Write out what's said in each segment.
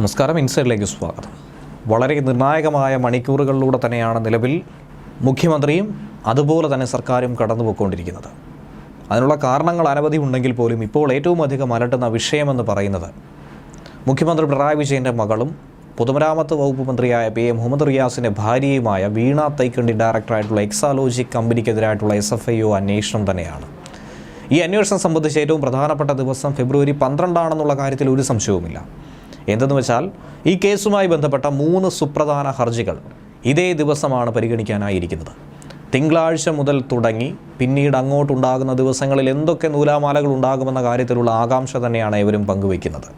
നമസ്കാരം ഇൻസൈഡിലേക്ക് സ്വാഗതം. വളരെ നിർണായകമായ മണിക്കൂറുകളിലൂടെ തന്നെയാണ് നിലവിൽ മുഖ്യമന്ത്രിയും അതുപോലെ തന്നെ സർക്കാരും കടന്നു പോയിക്കൊണ്ടിരിക്കുന്നത് അതിനുള്ള കാരണങ്ങൾ അനവധി ഉണ്ടെങ്കിൽ പോലും ഇപ്പോൾ ഏറ്റവും അധികം അലട്ടുന്ന വിഷയമെന്ന് പറയുന്നത് മുഖ്യമന്ത്രി പിണറായി വിജയന്റെ മകളും പൊതുമരാമത്ത് വകുപ്പ് മന്ത്രിയായ പി എ മുഹമ്മദ് റിയാസിന്റെ ഭാര്യയുമായ വീണ തൈക്കണ്ടി ഡയറക്ടറായിട്ടുള്ള എക്സാലോജി കമ്പനിക്കെതിരായിട്ടുള്ള എസ് എഫ് ഐ ഒ അന്വേഷണം തന്നെയാണ്. ഈ അന്വേഷണം സംബന്ധിച്ച് ഏറ്റവും പ്രധാനപ്പെട്ട ദിവസം ഫെബ്രുവരി പന്ത്രണ്ടാണെന്നുള്ള കാര്യത്തിൽ ഒരു സംശയവുമില്ല. എന്തെന്ന് വെച്ചാൽ ഈ കേസുമായി ബന്ധപ്പെട്ട മൂന്ന് സുപ്രധാന ഹർജികൾ ഇതേ ദിവസമാണ് പരിഗണിക്കാനായിരിക്കുന്നത്. തിങ്കളാഴ്ച മുതൽ തുടങ്ങി പിന്നീട് അങ്ങോട്ടുണ്ടാകുന്ന ദിവസങ്ങളിൽ എന്തൊക്കെ നൂലാമാലകൾ ഉണ്ടാകുമെന്ന കാര്യത്തിലുള്ള ആകാംക്ഷ തന്നെയാണ് ഇവരും പങ്കുവയ്ക്കുന്നത്.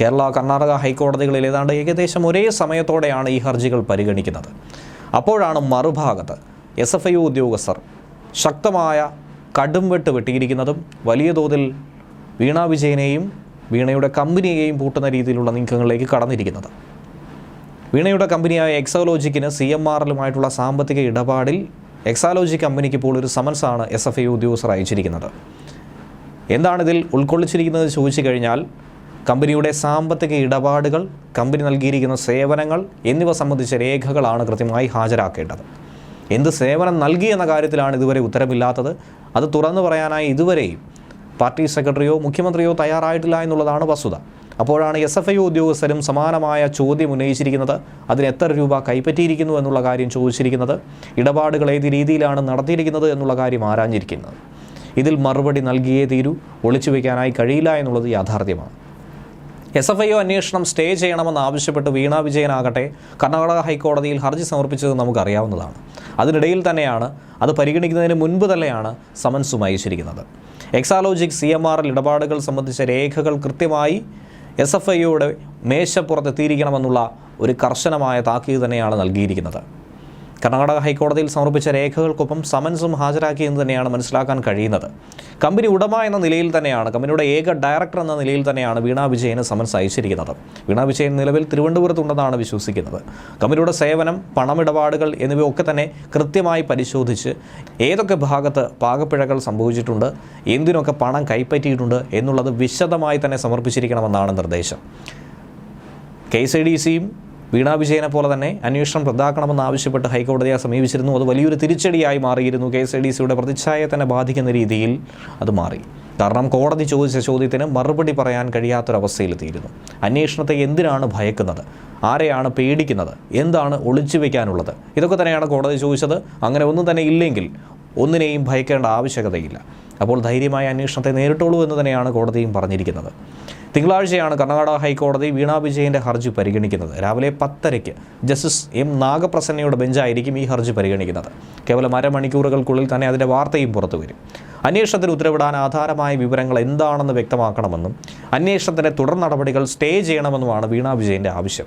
കേരള കർണാടക ഹൈക്കോടതികളിൽ ഏതാണ്ട് ഏകദേശം ഒരേ സമയത്തോടെയാണ് ഈ ഹർജികൾ പരിഗണിക്കുന്നത്. അപ്പോഴാണ് മറുഭാഗത്ത് എസ് എഫ് ഐ ഉദ്യോഗസ്ഥർ ശക്തമായ കടുംവെട്ട് വെട്ടിയിരിക്കുന്നതും വലിയ തോതിൽ വീണാ വിജയനെയും വീണയുടെ കമ്പനിയെയും പൂട്ടുന്ന രീതിയിലുള്ള നീക്കങ്ങളിലേക്ക് കടന്നിരിക്കുന്നത്. വീണയുടെ കമ്പനിയായ എക്സോലോജിക്കിന് സി എം ആറിലുമായിട്ടുള്ള സാമ്പത്തിക ഇടപാടിൽ എക്സാലോജി കമ്പനിക്ക് ഇപ്പോൾ ഒരു സമൻസാണ് എസ് എഫ് ഐ ഉദ്യോഗസ്ഥർ അയച്ചിരിക്കുന്നത്. എന്താണിതിൽ ഉൾക്കൊള്ളിച്ചിരിക്കുന്നത് ചോദിച്ചു കഴിഞ്ഞാൽ കമ്പനിയുടെ സാമ്പത്തിക ഇടപാടുകൾ കമ്പനി നൽകിയിരിക്കുന്ന സേവനങ്ങൾ എന്നിവ സംബന്ധിച്ച രേഖകളാണ് കൃത്യമായി ഹാജരാക്കേണ്ടത്. എന്ത് സേവനം നൽകി എന്ന കാര്യത്തിലാണ് ഇതുവരെ ഉത്തരവില്ലാത്തത്. അത് തുറന്നു പറയാനായി ഇതുവരെയും പാർട്ടി സെക്രട്ടറിയോ മുഖ്യമന്ത്രിയോ തയ്യാറായിട്ടില്ല എന്നുള്ളതാണ് വസ്തുത. അപ്പോഴാണ് എസ് എഫ് ഐ ഉദ്യോഗസ്ഥരും സമാനമായ ചോദ്യം ഉന്നയിച്ചിരിക്കുന്നത്. അതിന് എത്ര രൂപ കൈപ്പറ്റിയിരിക്കുന്നു എന്നുള്ള കാര്യം ചോദിച്ചിരിക്കുന്നത്. ഇടപാടുകൾ ഏത് രീതിയിലാണ് നടത്തിയിരിക്കുന്നത് എന്നുള്ള കാര്യം ആരാഞ്ഞിരിക്കുന്നത്. ഇതിൽ മറുപടി നൽകിയേ തീരൂ. ഒളിച്ചു വയ്ക്കാനായി കഴിയില്ല എന്നുള്ളത് യാഥാർത്ഥ്യമാണ്. എസ് എഫ് ഐ ഒ അന്വേഷണം സ്റ്റേ ചെയ്യണമെന്ന് ആവശ്യപ്പെട്ട് വീണ വിജയനാകട്ടെ കർണാടക ഹൈക്കോടതിയിൽ ഹർജി സമർപ്പിച്ചത് നമുക്കറിയാവുന്നതാണ്. അതിനിടയിൽ തന്നെയാണ് അത് പരിഗണിക്കുന്നതിന് മുൻപ് തന്നെയാണ് സമൻസും അയച്ചിരിക്കുന്നത്. എക്സാലോജിക് സി എം ആറിൽ ഇടപാടുകൾ സംബന്ധിച്ച രേഖകൾ കൃത്യമായി എസ് എഫ് ഐയുടെ മേശപ്പുറത്തെത്തിയിരിക്കണമെന്നുള്ള ഒരു കർശനമായ താക്കീത് തന്നെയാണ് നൽകിയിരിക്കുന്നത്. കർണാടക ഹൈക്കോടതിയിൽ സമർപ്പിച്ച രേഖകൾക്കൊപ്പം സമൻസും ഹാജരാക്കിയെന്ന് തന്നെയാണ് മനസ്സിലാക്കാൻ കഴിയുന്നത്. കമ്പനി ഉടമ എന്ന നിലയിൽ തന്നെയാണ് കമ്പനിയുടെ ഏക ഡയറക്ടർ എന്ന നിലയിൽ തന്നെയാണ് വീണ വിജയന് സമൻസ് അയച്ചിരിക്കുന്നത്. വീണ വിജയൻ നിലവിൽ തിരുവനന്തപുരത്തുണ്ടെന്നാണ് വിശ്വസിക്കുന്നത്. കമ്പനിയുടെ സേവനം പണമിടപാടുകൾ എന്നിവയൊക്കെ തന്നെ കൃത്യമായി പരിശോധിച്ച് ഏതൊക്കെ ഭാഗത്ത് പാകപ്പിഴകൾ സംഭവിച്ചിട്ടുണ്ട് എന്തിനൊക്കെ പണം കൈപ്പറ്റിയിട്ടുണ്ട് എന്നുള്ളത് വിശദമായി തന്നെ സമർപ്പിച്ചിരിക്കണമെന്നാണ് നിർദ്ദേശം. കെ എസ് ഐ ഡി സിയും വീണ വിജയനെ പോലെ തന്നെ അന്വേഷണം റദ്ദാക്കണമെന്ന് ആവശ്യപ്പെട്ട് ഹൈക്കോടതിയെ സമീപിച്ചിരുന്നു. അത് വലിയൊരു തിരിച്ചടിയായി മാറിയിരുന്നു. കെ എസ് ഐ ഡി സിയുടെ പ്രതിച്ഛായയെ തന്നെ ബാധിക്കുന്ന രീതിയിൽ അത് മാറി. കാരണം കോടതി ചോദിച്ച ചോദ്യത്തിന് മറുപടി പറയാൻ കഴിയാത്തൊരവസ്ഥയിലെത്തിയിരുന്നു. അന്വേഷണത്തെ എന്തിനാണ് ഭയക്കുന്നത്? ആരെയാണ് പേടിക്കുന്നത്? എന്താണ് ഒളിച്ചു വയ്ക്കാനുള്ളത് ഇതൊക്കെ തന്നെയാണ് കോടതി ചോദിച്ചത്. അങ്ങനെ ഒന്നും തന്നെ ഇല്ലെങ്കിൽ ഒന്നിനെയും ഭയക്കേണ്ട ആവശ്യകതയില്ല. അപ്പോൾ ധൈര്യമായ അന്വേഷണത്തെ നേരിട്ടോളൂ എന്ന് തന്നെയാണ് കോടതിയും പറഞ്ഞിരിക്കുന്നത്. തിങ്കളാഴ്ചയാണ് കർണാടക ഹൈക്കോടതി വീണ വിജയന്റെ ഹർജി പരിഗണിക്കുന്നത്. രാവിലെ പത്തരയ്ക്ക് ജസ്റ്റിസ് എം നാഗപ്രസന്നയുടെ ബെഞ്ചായിരിക്കും ഈ ഹർജി പരിഗണിക്കുന്നത്. കേവലം അരമണിക്കൂറുകൾക്കുള്ളിൽ തന്നെ അതിന്റെ വാർത്തയും പുറത്തു വരും. അന്വേഷണത്തിന് ഉത്തരവിടാൻ ആധാരമായ വിവരങ്ങൾ എന്താണെന്ന് വ്യക്തമാക്കണമെന്നും അന്വേഷണത്തിന്റെ തുടർ നടപടികൾ സ്റ്റേ ചെയ്യണമെന്നുമാണ് വീണ വിജയന്റെ ആവശ്യം.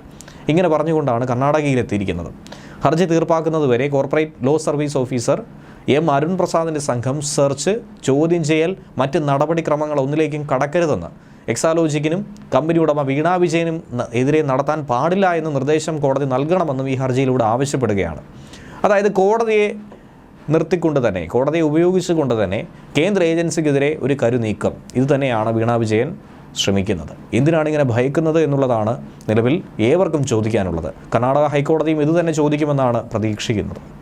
ഇങ്ങനെ പറഞ്ഞുകൊണ്ടാണ് കർണാടകയിലെത്തിയിരിക്കുന്നത് ഹർജി തീർപ്പാക്കുന്നതുവരെ corporate law service officer M Arun പ്രസാദിന്റെ സംഘം സെർച്ച് ചോദ്യം ചെയ്യൽ മറ്റ് നടപടിക്രമങ്ങൾ ഒന്നിലേക്കും കടക്കരുതെന്ന് എക്സാലോജിക്കിനും കമ്പനി ഉടമ വീണാ വിജയനും എതിരെ നടത്താൻ പാടില്ല എന്ന നിർദ്ദേശം കോടതി നൽകണമെന്നും ഈ ഹർജിയിലൂടെ ആവശ്യപ്പെടുകയാണ്. അതായത് കോടതിയെ നിർത്തിക്കൊണ്ട് തന്നെ കോടതിയെ ഉപയോഗിച്ചുകൊണ്ട് തന്നെ കേന്ദ്ര ഏജൻസിക്കെതിരെ ഒരു കരുനീക്കം. ഇത് തന്നെയാണ് വീണാ വിജയൻ ശ്രമിക്കുന്നത്. എന്തിനാണ് ഇങ്ങനെ ഭയക്കുന്നത് എന്നുള്ളതാണ് നിലവിൽ ഏവർക്കും ചോദിക്കാനുള്ളത്. കർണാടക ഹൈക്കോടതിയും ഇതുതന്നെ ചോദിക്കുമെന്നാണ് പ്രതീക്ഷിക്കുന്നത്.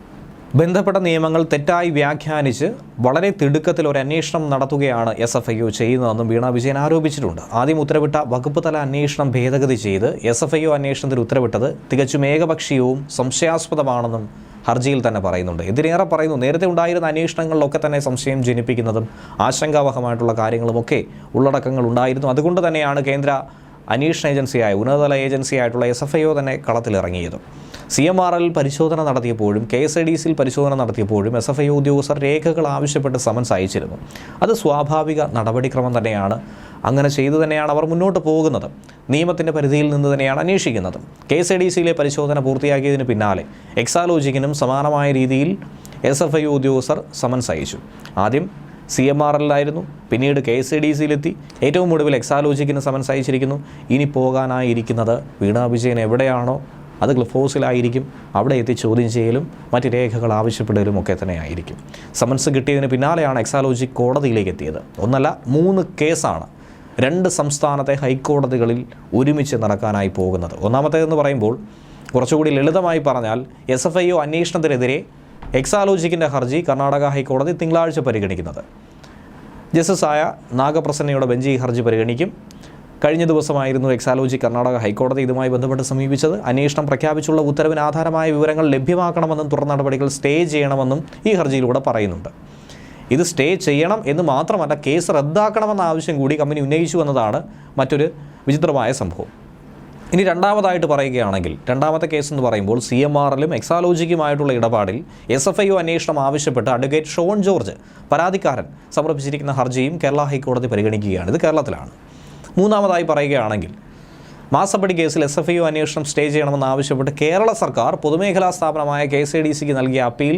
ബന്ധപ്പെട്ട നിയമങ്ങൾ തെറ്റായി വ്യാഖ്യാനിച്ച് വളരെ തിടുക്കത്തിൽ ഒരു അന്വേഷണം നടത്തുകയാണ് എസ് എഫ് ഐ ഒ ചെയ്യുന്നതെന്നും വീണ വിജയൻ ആരോപിച്ചിട്ടുണ്ട്. ആദ്യം ഉത്തരവിട്ട വകുപ്പ് തല അന്വേഷണം ഭേദഗതി ചെയ്ത് എസ് എഫ് ഐ ഒ അന്വേഷണത്തിൽ ഉത്തരവിട്ടത് തികച്ചും ഏകപക്ഷീയവും സംശയാസ്പദമാണെന്നും ഹർജിയിൽ തന്നെ പറയുന്നുണ്ട്. ഇതിനേറെ പറയുന്നു നേരത്തെ ഉണ്ടായിരുന്ന അന്വേഷണങ്ങളിലൊക്കെ തന്നെ സംശയം ജനിപ്പിക്കുന്നതും ആശങ്കാവഹമായിട്ടുള്ള കാര്യങ്ങളുമൊക്കെ ഉള്ളടക്കങ്ങൾ ഉണ്ടായിരുന്നു. അതുകൊണ്ട് തന്നെയാണ് കേന്ദ്ര അന്വേഷണ ഏജൻസിയായ ഉന്നതതല ഏജൻസിയായിട്ടുള്ള എസ് എഫ് ഐ ഒ തന്നെ കളത്തിലിറങ്ങിയത്. സി എം ആർ എൽ പരിശോധന നടത്തിയപ്പോഴും കെ എസ് ഐ ഡി സിയിൽ പരിശോധന നടത്തിയപ്പോഴും എസ് എഫ് ഐ ഉദ്യോഗസ്ഥർ രേഖകൾ ആവശ്യപ്പെട്ട് സമൻസ് അയച്ചിരുന്നു. അത് സ്വാഭാവിക നടപടിക്രമം തന്നെയാണ്. അങ്ങനെ ചെയ്തു തന്നെയാണ് അവർ മുന്നോട്ട് പോകുന്നത്. നിയമത്തിന്റെ പരിധിയിൽ നിന്ന് തന്നെയാണ് അന്വേഷിക്കുന്നത്. കെ എസ് ഐ ഡി സിയിലെ പരിശോധന പൂർത്തിയാക്കിയതിന് പിന്നാലെ എക്സാലോജിക്കിനും സമാനമായ രീതിയിൽ എസ് എഫ് ഐ ഉദ്യോഗസ്ഥർ സമൻസ് അയച്ചു. ആദ്യം സി എം ആർ എല്ലായിരുന്നു പിന്നീട് കെ എസ് ഐ ഡി സിയിലെത്തി. ഏറ്റവും ഒടുവിൽ എക്സാലോജിക്കിന് സമൻസ് അയച്ചിരിക്കുന്നു. ഇനി പോകാനായിരിക്കുന്നത് വീണാ വിജയൻ എവിടെയാണോ? അത് ഗ്ലഫോസിലായിരിക്കും അവിടെ എത്തി ചോദ്യം ചെയ്യലും മറ്റ് രേഖകൾ ആവശ്യപ്പെടലും ഒക്കെ തന്നെ ആയിരിക്കും. സമൻസ് കിട്ടിയതിന് പിന്നാലെയാണ് എക്സാലോജി കോടതിയിലേക്ക് എത്തിയത്. ഒന്നല്ല മൂന്ന് കേസാണ് രണ്ട് സംസ്ഥാനത്തെ ഹൈക്കോടതികളിൽ ഒരുമിച്ച് നടക്കാനായി പോകുന്നത്. ഒന്നാമത്തേതെന്ന് പറയുമ്പോൾ കുറച്ചുകൂടി ലളിതമായി പറഞ്ഞാൽ എസ് എഫ് ഐ ഒ അന്വേഷണത്തിനെതിരെ എക്സാലോജിക്കിന്റെ ഹർജി കർണാടക ഹൈക്കോടതി തിങ്കളാഴ്ച പരിഗണിക്കുന്നത്. ജസ്റ്റിസായ നാഗപ്രസന്നയുടെ ബെഞ്ച് ഈ ഹർജി പരിഗണിക്കും. കഴിഞ്ഞ ദിവസമായിരുന്നു എക്സാലോജി കർണാടക ഹൈക്കോടതി ഇതുമായി ബന്ധപ്പെട്ട് സമീപിച്ചത്. അന്വേഷണം പ്രഖ്യാപിച്ചുള്ള ഉത്തരവിന് ആധാരമായ വിവരങ്ങൾ ലഭ്യമാക്കണമെന്നും തുടർ നടപടികൾ സ്റ്റേ ചെയ്യണമെന്നും ഈ ഹർജിയിലൂടെ പറയുന്നുണ്ട്. ഇത് സ്റ്റേ ചെയ്യണം എന്ന് മാത്രമല്ല കേസ് റദ്ദാക്കണമെന്ന ആവശ്യം കൂടി കമ്പനി ഉന്നയിച്ചു എന്നതാണ് മറ്റൊരു വിചിത്രമായ സംഭവം. ഇനി രണ്ടാമതായിട്ട് പറയുകയാണെങ്കിൽ രണ്ടാമത്തെ കേസ് എന്ന് പറയുമ്പോൾ സി എം ആറിലും എക്സാലോജിക്കുമായിട്ടുള്ള ഇടപാടിൽ എസ് എഫ് ഐ ഒ അന്വേഷണം ആവശ്യപ്പെട്ട് അഡ്വക്കേറ്റ് ഷോൺ ജോർജ് പരാതിക്കാരൻ സമർപ്പിച്ചിരിക്കുന്ന ഹർജിയും കേരള ഹൈക്കോടതി പരിഗണിക്കുകയാണ്. ഇത് കേരളത്തിലാണ്. മൂന്നാമതായി പറയുകയാണെങ്കിൽ മാസപ്പടി കേസിൽ എസ് എഫ് ഒ അന്വേഷണം സ്റ്റേ ചെയ്യണമെന്ന് ആവശ്യപ്പെട്ട് കേരള സർക്കാർ പൊതുമേഖലാ സ്ഥാപനമായ കെ ഡി സിക്ക് നൽകിയ അപ്പീൽ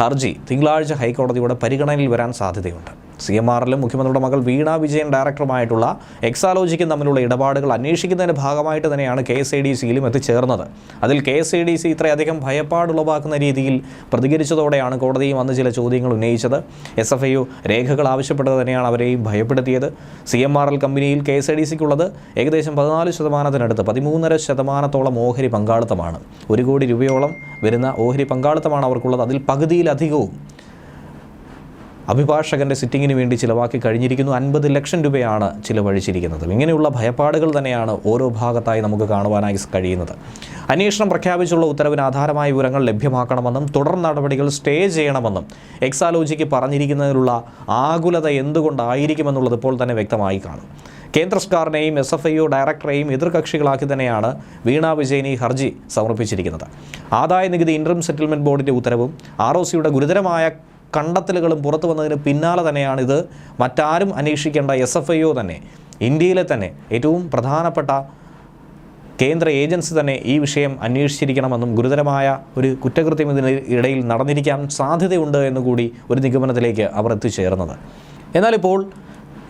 ഹർജി തിങ്കളാഴ്ച ഹൈക്കോടതിയുടെ പരിഗണനയിൽ വരാൻ സാധ്യതയുണ്ട്. സി എം ആറിലും മുഖ്യമന്ത്രിയുടെ മകൾ വീണ വിജയൻ ഡയറക്ടറുമായിട്ടുള്ള എക്സാലോജിക്കും തമ്മിലുള്ള ഇടപാടുകൾ അന്വേഷിക്കുന്നതിന്റെ ഭാഗമായിട്ട് തന്നെയാണ് കെ എസ് ഐ ഡി സിയിലും എത്തിച്ചേർന്നത്. അതിൽ K S I D C ഇത്രയധികം ഭയപ്പാടുളവാക്കുന്ന രീതിയിൽ പ്രതികരിച്ചതോടെയാണ് കോടതിയും അന്ന് ചില ചോദ്യങ്ങൾ ഉന്നയിച്ചത്. എസ് എഫ് ഐ രേഖകൾ ആവശ്യപ്പെട്ടത് തന്നെയാണ് അവരെയും ഭയപ്പെടുത്തിയത്. സി എം ആർ എൽ കമ്പനിയിൽ കെ എസ് ഐ ഡി സിക്കുള്ളത് ഏകദേശം പതിനാല് ശതമാനത്തിനടുത്ത് പതിമൂന്നര ശതമാനത്തോളം ഓഹരി പങ്കാളിത്തമാണ്. ഒരു കോടി രൂപയോളം വരുന്ന ഓഹരി പങ്കാളിത്തമാണ് അവർക്കുള്ളത്. അതിൽ പകുതിയിലധികവും അഭിഭാഷകന്റെ സിറ്റിങ്ങിന് വേണ്ടി ചിലവാക്കി കഴിഞ്ഞിരിക്കുന്നു. അൻപത് ലക്ഷം രൂപയാണ് ചിലവഴിച്ചിരിക്കുന്നത്. ഇങ്ങനെയുള്ള ഭയപ്പാടുകൾ തന്നെയാണ് ഓരോ ഭാഗത്തായി നമുക്ക് കാണുവാനായി കഴിയുന്നത്. അന്വേഷണം പ്രഖ്യാപിച്ചുള്ള ഉത്തരവിന് ആധാരമായ വിവരങ്ങൾ ലഭ്യമാക്കണമെന്നും തുടർ നടപടികൾ സ്റ്റേ ചെയ്യണമെന്നും എക്സാലോജിക്ക് പറഞ്ഞിരിക്കുന്നതിലുള്ള ആകുലത എന്തുകൊണ്ടായിരിക്കുമെന്നുള്ളത് ഇപ്പോൾ തന്നെ വ്യക്തമായി കാണും. കേന്ദ്ര സർക്കാരിനെയും എസ് എഫ് ഐ ഒ ഡയറക്ടറെയും എതിർകക്ഷികളാക്കി തന്നെയാണ് വീണ വിജയൻ ഈ ഹർജി സമർപ്പിച്ചിരിക്കുന്നത്. ആദായ നികുതി ഇൻട്രം സെറ്റിൽമെന്റ് ബോർഡിന്റെ ഉത്തരവും ആർ ഒ സിയുടെ ഗുരുതരമായ കണ്ടെത്തലുകളും പുറത്തു വന്നതിന് പിന്നാലെ തന്നെയാണ് ഇത് മറ്റാരും അന്വേഷിക്കേണ്ട എസ് എഫ് ഐ ഒ തന്നെ ഇന്ത്യയിലെ തന്നെ ഏറ്റവും പ്രധാനപ്പെട്ട കേന്ദ്ര ഏജൻസി തന്നെ ഈ വിഷയം അന്വേഷിച്ചിരിക്കണമെന്നും ഗുരുതരമായ ഒരു കുറ്റകൃത്യം ഇതിന് ഇടയിൽ നടന്നിരിക്കാൻ സാധ്യതയുണ്ട് എന്നുകൂടി ഒരു നിഗമനത്തിലേക്ക് അവർ എത്തിച്ചേർന്നത്. എന്നാലിപ്പോൾ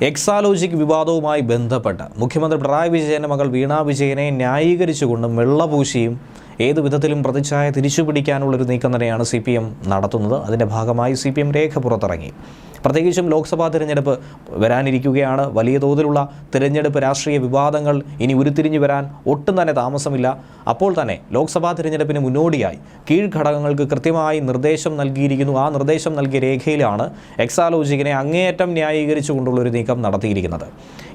എക്സാലോജിക് വിവാദവുമായി ബന്ധപ്പെട്ട് മുഖ്യമന്ത്രി പിണറായി വിജയന്റെ മകൾ വീണാ വിജയനെ ന്യായീകരിച്ചുകൊണ്ടും വെള്ളപൂശിയും ഏത് വിധത്തിലും പ്രതിച്ഛായ തിരിച്ചുപിടിക്കാനുള്ളൊരു നീക്കം തന്നെയാണ് സി പി എം നടത്തുന്നത്. അതിന്റെ ഭാഗമായി സി പി എം രേഖ പുറത്തിറങ്ങി. പ്രത്യേകിച്ചും ലോക്സഭാ തിരഞ്ഞെടുപ്പ് വരാനിരിക്കുകയാണ്. വലിയ തോതിലുള്ള തിരഞ്ഞെടുപ്പ് രാഷ്ട്രീയ വിവാദങ്ങൾ ഇനി ഉരുത്തിരിഞ്ഞു വരാൻ ഒട്ടും തന്നെ താമസമില്ല. അപ്പോൾ തന്നെ ലോക്സഭാ തിരഞ്ഞെടുപ്പിന് മുന്നോടിയായി കീഴ്ഘടകങ്ങൾക്ക് കൃത്യമായി നിർദ്ദേശം നൽകിയിരിക്കുന്നു. ആ നിർദ്ദേശം നൽകിയ രേഖയിലാണ് എക്സാലോജിക്കിനെ അങ്ങേയറ്റം ന്യായീകരിച്ചുകൊണ്ടുള്ള ഒരു നീക്കം നടത്തിയിരിക്കുന്നത്.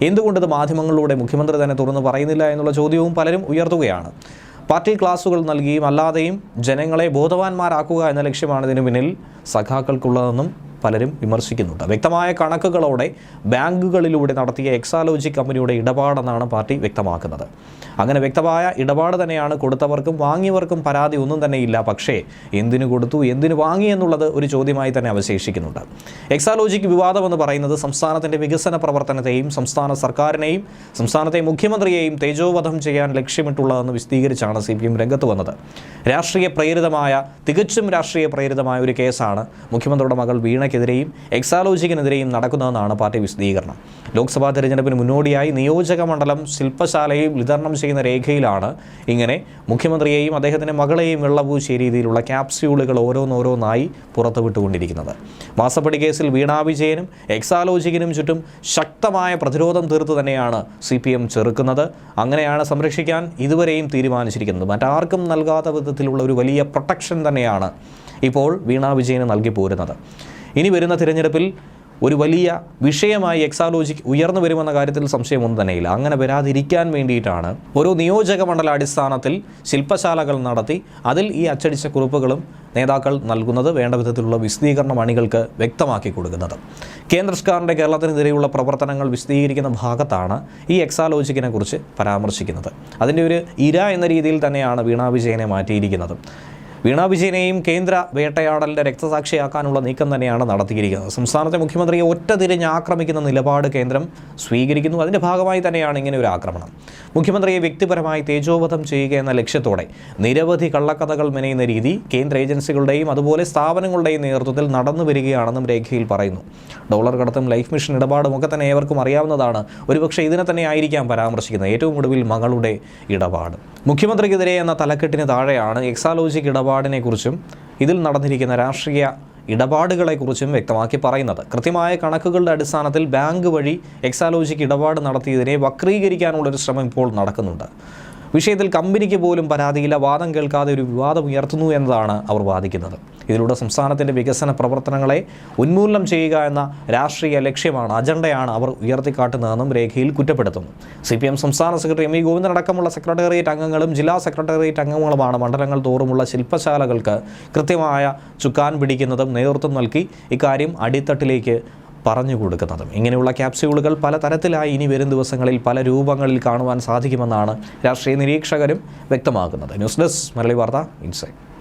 എന്തുകൊണ്ടത് മാധ്യമങ്ങളിലൂടെ മുഖ്യമന്ത്രി തന്നെ തുറന്നു പറയുന്നില്ല എന്നുള്ള ചോദ്യവും പലരും ഉയർത്തുകയാണ്. പാർട്ടി ക്ലാസുകൾ നൽകിയും അല്ലാതെയും ജനങ്ങളെ ബോധവാന്മാരാക്കുക എന്ന ലക്ഷ്യമാണ് ഇതിനു പിന്നിൽ സഖാക്കൾക്കുള്ളതെന്നും പലരും വിമർശിക്കുന്നുണ്ട്. വ്യക്തമായ കണക്കുകളോടെ ബാങ്കുകളിലൂടെ നടത്തിയ എക്സാലോജി കമ്പനിയുടെ ഇടപാടെന്നാണ് പാർട്ടി വ്യക്തമാക്കുന്നത്. അങ്ങനെ വ്യക്തമായ ഇടപാട് തന്നെയാണ് കൊടുത്തവർക്കും വാങ്ങിയവർക്കും പരാതി ഒന്നും തന്നെ ഇല്ല പക്ഷേ എന്തിനു കൊടുത്തു എന്തിനു വാങ്ങി എന്നുള്ളത് ഒരു ചോദ്യമായി തന്നെ അവശേഷിക്കുന്നുണ്ട്. എക്സാലോജിക്ക് വിവാദം എന്ന് പറയുന്നത് സംസ്ഥാനത്തിന്റെ വികസന പ്രവർത്തനത്തെയും സംസ്ഥാന സർക്കാരിനെയും സംസ്ഥാനത്തെ മുഖ്യമന്ത്രിയെയും തേജോവധം ചെയ്യാൻ ലക്ഷ്യമിട്ടുള്ളതെന്ന് വിശദീകരിച്ചാണ് സി പി എം രംഗത്ത് വന്നത്. രാഷ്ട്രീയ പ്രേരിതമായ തികച്ചും രാഷ്ട്രീയ പ്രേരിതമായ ഒരു കേസാണ് മുഖ്യമന്ത്രിയുടെ മകൾ വീണയ്ക്കെതിരെയും എക്സാലോജിക്കിനെതിരെയും നടക്കുന്നതെന്നാണ് പാർട്ടി വിശദീകരണം. ലോക്സഭാ തെരഞ്ഞെടുപ്പിന് മുന്നോടിയായി നിയോജക മണ്ഡലം ശില്പശാലയിൽ വിതരണം ചെയ്യുന്ന രേഖയിലാണ് ഇങ്ങനെ മുഖ്യമന്ത്രിയെയും അദ്ദേഹത്തിന്റെ മകളെയും വെള്ളപൂശിയ രീതിയിലുള്ള ക്യാപ്സ്യൂളുകൾ ഓരോന്നോരോന്നായി പുറത്തുവിട്ടുകൊണ്ടിരിക്കുന്നത്. മാസപ്പടി കേസിൽ വീണാവിജയനും എക്സാലോജിക്കിനും ചുറ്റും ശക്തമായ പ്രതിരോധം തീർത്ത് തന്നെയാണ് സി പി എം ചെറുക്കുന്നത്. അങ്ങനെയാണ് സംരക്ഷിക്കാൻ ഇതുവരെയും തീരുമാനിച്ചിരിക്കുന്നത്. മറ്റാർക്കും നൽകാത്ത വിധത്തിലുള്ള ഒരു വലിയ പ്രൊട്ടക്ഷൻ തന്നെയാണ് ഇപ്പോൾ വീണാ വിജയന് നൽകി പോരുന്നത്. ഇനി വരുന്ന തിരഞ്ഞെടുപ്പിൽ ഒരു വലിയ വിഷയമായി എക്സാലോജിക്ക് ഉയർന്നു വരുമെന്ന കാര്യത്തിൽ സംശയമൊന്നും തന്നെയില്ല. അങ്ങനെ വരാതിരിക്കാൻ വേണ്ടിയിട്ടാണ് ഓരോ നിയോജക മണ്ഡല അടിസ്ഥാനത്തിൽ ശില്പശാലകൾ നടത്തി അതിൽ ഈ അച്ചടിച്ച കുറിപ്പുകളും നേതാക്കൾ നൽകുന്നത് വേണ്ട വിധത്തിലുള്ള വിശദീകരണം അണികൾക്ക് വ്യക്തമാക്കി കൊടുക്കുന്നത്. കേന്ദ്ര സർക്കാരിന്റെ കേരളത്തിനെതിരെയുള്ള പ്രവർത്തനങ്ങൾ വിശദീകരിക്കുന്ന ഭാഗത്താണ് ഈ എക്സാലോജിക്കിനെ കുറിച്ച് പരാമർശിക്കുന്നത്. അതിന്റെ ഒരു ഇര എന്ന രീതിയിൽ തന്നെയാണ് വീണാ വിജയനെ മാറ്റിയിരിക്കുന്നത്. വീണ വിജയനെയും കേന്ദ്ര വേട്ടയാടലിന്റെ രക്തസാക്ഷിയാക്കാനുള്ള നീക്കം തന്നെയാണ് നടത്തിയിരിക്കുന്നത്. സംസ്ഥാനത്തെ മുഖ്യമന്ത്രിയെ ഒറ്റ തിരിഞ്ഞ് ആക്രമിക്കുന്ന നിലപാട് കേന്ദ്രം സ്വീകരിക്കുന്നു. അതിന്റെ ഭാഗമായി തന്നെയാണ് ഇങ്ങനെ ഒരു ആക്രമണം. മുഖ്യമന്ത്രിയെ വ്യക്തിപരമായി തേജോവധം ചെയ്യുക എന്ന ലക്ഷ്യത്തോടെ നിരവധി കള്ളക്കഥകൾ മെനയുന്ന രീതി കേന്ദ്ര ഏജൻസികളുടെയും അതുപോലെ സ്ഥാപനങ്ങളുടെയും നേതൃത്വത്തിൽ നടന്നു വരികയാണെന്നും രേഖയിൽ പറയുന്നു. ഡോളർ കടത്തും ലൈഫ് മിഷൻ ഇടപാടും ഒക്കെ തന്നെ ഏവർക്കും അറിയാവുന്നതാണ്. ഒരുപക്ഷെ ഇതിനെ തന്നെ ആയിരിക്കാം പരാമർശിക്കുന്നത്. ഏറ്റവും ഒടുവിൽ മകളുടെ ഇടപാട്. മുഖ്യമന്ത്രിക്കെതിരെ എന്ന തലക്കെട്ടിന് താഴെയാണ് എക്സാലോജിക് ഇടപാടിനെക്കുറിച്ചും ഇതിൽ നടന്നിരിക്കുന്ന രാഷ്ട്രീയ ഇടപാടുകളെക്കുറിച്ചും വ്യക്തമാക്കി പറയുന്നത്. കൃത്യമായ കണക്കുകളുടെ അടിസ്ഥാനത്തിൽ ബാങ്ക് വഴി എക്സാലോജിക്ക് ഇടപാട് നടത്തിയതിനെ വക്രീകരിക്കാനുള്ളൊരു ശ്രമം ഇപ്പോൾ നടക്കുന്നുണ്ട്. വിഷയത്തിൽ കമ്പനിക്ക് പോലും പരാതിയില്ല. വാദം കേൾക്കാതെ ഒരു വിവാദം ഉയർത്തുന്നു എന്നതാണ് അവർ വാദിക്കുന്നത്. ഇതിലൂടെ സംസ്ഥാനത്തിന്റെ വികസന പ്രവർത്തനങ്ങളെ ഉന്മൂലനം ചെയ്യുക എന്ന രാഷ്ട്രീയ ലക്ഷ്യമാണ് അജണ്ടയാണ് അവർ ഉയർത്തിക്കാട്ടുന്നതെന്നും രേഖയിൽ കുറ്റപ്പെടുത്തുന്നു. സി പി എം സംസ്ഥാന സെക്രട്ടറി എം വി ഗോവിന്ദൻ അടക്കമുള്ള സെക്രട്ടേറിയറ്റ് അംഗങ്ങളും ജില്ലാ സെക്രട്ടേറിയറ്റ് അംഗങ്ങളുമാണ് മണ്ഡലങ്ങൾ തോറുമുള്ള ശില്പശാലകൾക്ക് കൃത്യമായ ചുക്കാൻ പിടിക്കുന്നതും നേതൃത്വം നൽകി. ഇക്കാര്യം അടിത്തട്ടിലേക്ക് പറഞ്ഞു കൊടുക്കുന്നതും. ഇങ്ങനെയുള്ള ക്യാപ്സ്യൂളുകൾ പലതരത്തിലായി ഇനി വരും ദിവസങ്ങളിൽ പല രൂപങ്ങളിൽ കാണുവാൻ സാധിക്കുമെന്നാണ് രാഷ്ട്രീയ നിരീക്ഷകരും വ്യക്തമാക്കുന്നത്. ന്യൂസ് ഡെസ്ക് മലയാളി വാർത്ത ഇൻസൈറ്റ്.